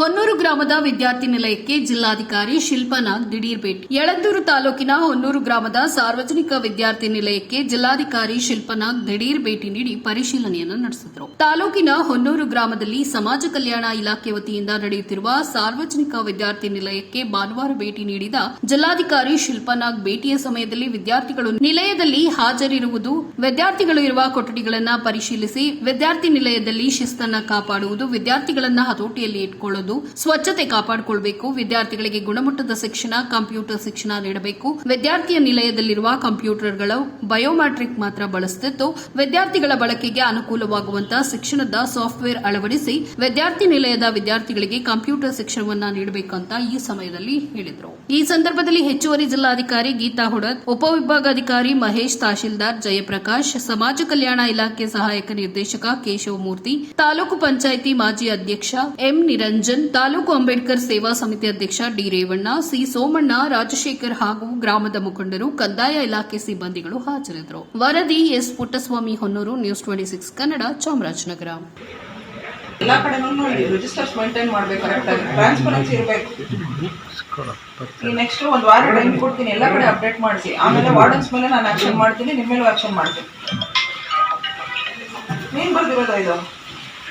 ಹೊನ್ನೂರು ಗ್ರಾಮದ ವಿದ್ಯಾರ್ಥಿ ನಿಲಯಕ್ಕೆ ಜಿಲ್ಲಾಧಿಕಾರಿ ಶಿಲ್ಪನಾಗ್ ದಿಢೀರ್ ಭೇಟಿ. ಯಳಂದೂರು ತಾಲೂಕಿನ ಹೊನ್ನೂರು ಗ್ರಾಮದ ಸಾರ್ವಜನಿಕ ವಿದ್ಯಾರ್ಥಿ ನಿಲಯಕ್ಕೆ ಜಿಲ್ಲಾಧಿಕಾರಿ ಶಿಲ್ಪನಾಗ್ ದಿಢೀರ್ ಭೇಟಿ ನೀಡಿ ಪರಿಶೀಲನೆಯನ್ನು ನಡೆಸಿದರು. ತಾಲೂಕಿನ ಹೊನ್ನೂರು ಗ್ರಾಮದಲ್ಲಿ ಸಮಾಜ ಕಲ್ಯಾಣ ಇಲಾಖೆ ವತಿಯಿಂದ ನಡೆಯುತ್ತಿರುವ ಸಾರ್ವಜನಿಕ ವಿದ್ಯಾರ್ಥಿ ನಿಲಯಕ್ಕೆ ಭಾನುವಾರ ಭೇಟಿ ನೀಡಿದ ಜಿಲ್ಲಾಧಿಕಾರಿ ಶಿಲ್ಪನಾಗ್ ಭೇಟಿಯ ಸಮಯದಲ್ಲಿ ವಿದ್ಯಾರ್ಥಿಗಳು ನಿಲಯದಲ್ಲಿ ಹಾಜರಿರುವುದು, ವಿದ್ಯಾರ್ಥಿಗಳು ಇರುವ ಕೊಠಡಿಗಳನ್ನು ಪರಿಶೀಲಿಸಿ, ವಿದ್ಯಾರ್ಥಿ ನಿಲಯದಲ್ಲಿ ಶಿಸ್ತನ್ನು ಕಾಪಾಡುವುದು, ವಿದ್ಯಾರ್ಥಿಗಳನ್ನು ಹತೋಟಿಯಲ್ಲಿ ಇಟ್ಕೊಳ್ಳೋದು ಸ್ವಚ್ಛತೆ ಕಾಪಾಡಿಕೊಳ್ಳಬೇಕು ವಿದ್ಯಾರ್ಥಿಗಳಿಗೆ ಗುಣಮಟ್ಟದ ಶಿಕ್ಷಣ, ಕಂಪ್ಯೂಟರ್ ಶಿಕ್ಷಣ ನೀಡಬೇಕು. ವಿದ್ಯಾರ್ಥಿಯ ನಿಲಯದಲ್ಲಿರುವ ಕಂಪ್ಯೂಟರ್ಗಳು ಬಯೋಮ್ಯಾಟ್ರಿಕ್ ಮಾತ್ರ ಬಳಸುತ್ತಿದ್ದು ವಿದ್ಯಾರ್ಥಿಗಳ ಬಳಕೆಗೆ ಅನುಕೂಲವಾಗುವಂತಹ ಶಿಕ್ಷಣದ ಸಾಫ್ಟ್ವೇರ್ ಅಳವಡಿಸಿ ವಿದ್ಯಾರ್ಥಿ ನಿಲಯದ ವಿದ್ಯಾರ್ಥಿಗಳಿಗೆ ಕಂಪ್ಯೂಟರ್ ಶಿಕ್ಷಣವನ್ನ ನೀಡಬೇಕಂತ ಈ ಸಮಯದಲ್ಲಿ ಹೇಳಿದರು. ಈ ಸಂದರ್ಭದಲ್ಲಿ ಹೆಚ್ಚುವರಿ ಜಿಲ್ಲಾಧಿಕಾರಿ ಗೀತಾ ಹುಡತ್, ಉಪವಿಭಾಗಾಧಿಕಾರಿ ಮಹೇಶ್ ತಹಶೀಲ್ದಾರ್ ಜಯಪ್ರಕಾಶ್, ಸಮಾಜ ಕಲ್ಯಾಣ ಇಲಾಖೆ ಸಹಾಯಕ ನಿರ್ದೇಶಕ ಕೇಶವಮೂರ್ತಿ, ತಾಲೂಕು ಪಂಚಾಯಿತಿ ಮಾಜಿ ಅಧ್ಯಕ್ಷ ಎಂ ನಿರಂಜನ್ ತಾಲೂಕು ಅಂಬೇಡ್ಕರ್ ಸೇವಾ ಸಮಿತಿ ಅಧ್ಯಕ್ಷ ಡಿ ರೇವಣ್ಣ, ಸಿ ಸೋಮಣ್ಣ, ರಾಜಶೇಖರ್ ಹಾಗೂ ಗ್ರಾಮದ ಮುಖಂಡರು, ಕಂದಾಯ ಇಲಾಖೆ ಸಿಬ್ಬಂದಿಗಳು ಹಾಜರಿದ್ದರು. ವರದಿ S Puttaswamy Honnur, news twenty six Kannada, Chamarajanagar.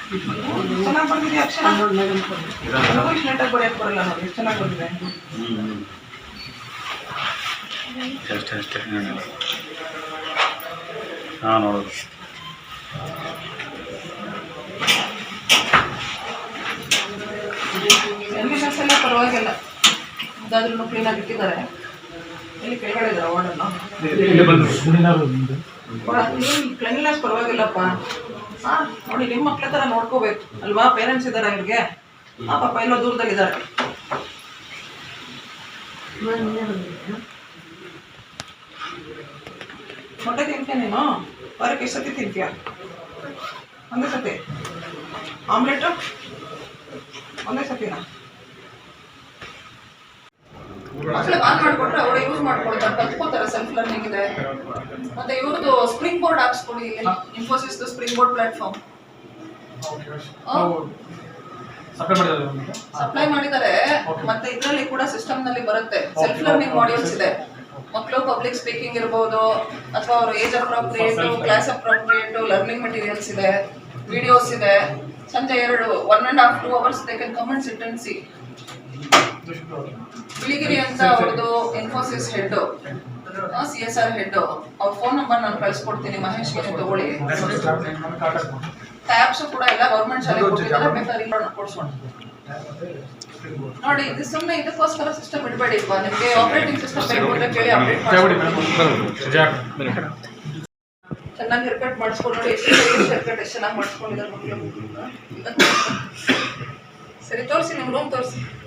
ಚೆನ್ನಾಗಿ ಬಂದಿದೆ ಅಕ್ಷರ ಇಂಗ್ಲೀಷ್ ಬರೆಯಕ್ಕೆ ಬರಲ್ಲ ನೋಡಿ. ಚೆನ್ನಾಗಿ ಬಂದಿದೆ ಅಷ್ಟೇ ಅಷ್ಟೇ ಹಾಂ ನೋಡೋದು ಎಲಿಮಿಷನ್ಸ್ ಎಲ್ಲ ಪರವಾಗಿಲ್ಲ ಅದಾದ್ರೂ ಕ್ಲೀನಾಗಿ ಇಟ್ಟಿದ್ದಾರೆ ಇಲ್ಲಿ ಕೆಳಗಡೆ ಇದ್ದಾರೆ ಕ್ಲೀನ್ನೆಸ್ ಪರವಾಗಿಲ್ಲಪ್ಪ. ಹಾ ನೋಡಿ ನಿಮ್ಮ ಮಕ್ಳ ಥರ ನೋಡ್ಕೋಬೇಕು. ಅಲ್ವಾ? ಪೇರೆಂಟ್ಸ್ ಇದ್ದಾರೆ ಅವ್ರಿಗೆ. ಆ ಪಾಪ ಎಲ್ಲೋ ದೂರದಲ್ಲಿದ್ದಾರೆ. ಮೊಟ್ಟೆ ತಿಂತೀಯ ನೀನು? ವಾರಕ್ಕೆ ಎಷ್ಟು ಸತಿ ತಿಂತೀಯ? ಒಂದೇ ಸತಿ? ಆಮ್ಲೆಟು? ಒಂದೇ ಸತಿನಾ? ಮಕ್ಳಿಗೆ ಆನ್ ಮಾಡ್ಕೊಂಡ್ರೆ ಅವರು ಯೂಸ್ ಮಾಡ್ಕೊಳ್ತಾರೆ ಕಲ್ತ್ಕೋತಾರೆ ಸೆಲ್ಫ್ ಲರ್ನಿಂಗ್ ಇದೆ. ಮತ್ತೆ ಇವ್ರದ್ದು spring board ಹಾಕ್ಸ್ಕೊಳ್ಳಿ Infosys spring board platform supply ಮಾಡಿದ್ದಾರೆ ಮತ್ತೆ ಇದರಲ್ಲಿ ಕೂಡ ಸಿಸ್ಟಮ್ನಲ್ಲಿ ಬರುತ್ತೆ. ಸೆಲ್ಫ್ ಲರ್ನಿಂಗ್ ಮಾಡ್ಯೂಲ್ಸ್ ಇದೆ. ಮಕ್ಕಳು ಪಬ್ಲಿಕ್ ಸ್ಪೀಕಿಂಗ್ ಇರಬಹುದು ಅಥವಾ ಅವರು age appropriate class appropriate learning materials ಇದೆ ವಿಡಿಯೋಸ್ ಇದೆ. ಸಂಜೆ ಎರಡು one and half two hours they can and C Biligiri ಅಂತ ಅವ್ರದ್ದು Infosys head C S R head ಅವ್ರ ಫೋನ್ ನಂಬರ್ ನಾನು ಕಳ್ಸಿಕೊಡ್ತೀನಿ, ಮಹೇಶ್ ತಗೊಳ್ಳಿ. ಟ್ಯಾಬ್ಸ್ ಕೂಡ ಎಲ್ಲ ಗೌರ್ಮೆಂಟ್ ಶಾಲೆ ನೋಡಿ, ಇದು ಸುಮ್ಮನೆ ಇದಕ್ಕೋಸ್ಕರ ಸಿಸ್ಟಮ್ ಇಡಬೇಡಿ ನಿಮಗೆ ಆಪರೇಟಿಂಗ್ ಸಿಸ್ಟಮ್ ಚೆನ್ನಾಗಿ ಹೇರ್ ಕಟ್ ಮಾಡಿಸ್ಕೊಂಡು ನೋಡಿ, ಎಷ್ಟು ಚೆನ್ನಾಗಿ ಮಾಡಿಸ್ಕೊಂಡಿದ್ದಾರೆ ಸರಿ, ತೋರಿಸಿ ನಿಮ್ಮ ರೂಮ್ ತೋರಿಸಿ.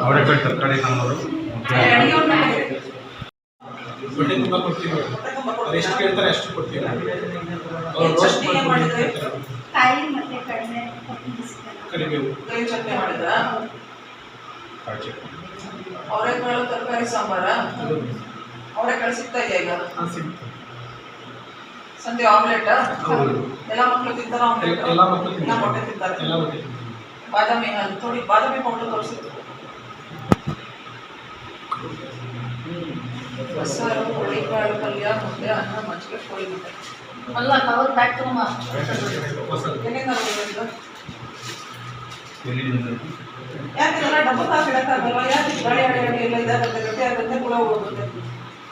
ಅವರೇ ಅಡಿಗೆ ಅವ್ರನ್ನ ಎಷ್ಟು ಕೇಳ್ತಾರೆ ಅಷ್ಟು ಕೊಡ್ತೀವಿ. ಕಡಿಮೆ ಬಿಸ್ಕೆಟ್ ಕರಿಬೇವು ಅವರೆಕಾಳು ತರಕಾರಿ ಸಾಂಬಾರ? ಅವರೆಕಾಳು ಸಿಗ್ತಾ ಇದೆಯಾ ಈಗ? ಸಂಜೆ ಆಮ್ಲೆಟ್ ಹೌದು. ಎಲ್ಲ ಮಕ್ಕಳು ತಿಂತಾರ ಆಮ್ಲೆಟ್ ಎಲ್ಲ ಮಕ್ಕಳು ಎಲ್ಲ ಮೊಟ್ಟೆ ತಿಂತಾರೆ ಎಲ್ಲ ಒಟ್ಟಿಗೆ ಬಾದಾಮಿ ಹಾಲು ನೋಡಿ ಬಾದಾಮಿ ಪೌಡರ್ ತೋರಿಸಿ ಬಸ್ಸಾರು ಹುಳಿಕಾಳು ಪಲ್ಯ ಮುದ್ದೆ ಅನ್ನ ಮಜ್ಜಿಗೆ ಕೋಳಿ ಮುದ್ದೆ ಅಲ್ಲ ಕವರ್ ಬ್ಯಾಗ್ ತಗೊಂಬ ಎಲ್ಲಿಂದ ಬಂದಿದ್ದು ಯಾಕೆ ಇದೆಲ್ಲ ಡಬ್ಬ ಹಾಕಿಡಕ್ಕಾಗಲ್ವಾ ಯಾಕೆ ಗಾಡಿ ಅಡಿ ಅಡಿ ಎಲ್ಲ ಇದಾಗುತ್ತೆ ಗಟ್ಟಿ ಆಗುತ್ತೆ ಹುಳ ಹೋಗುತ್ತೆ ಇಲ್ಲ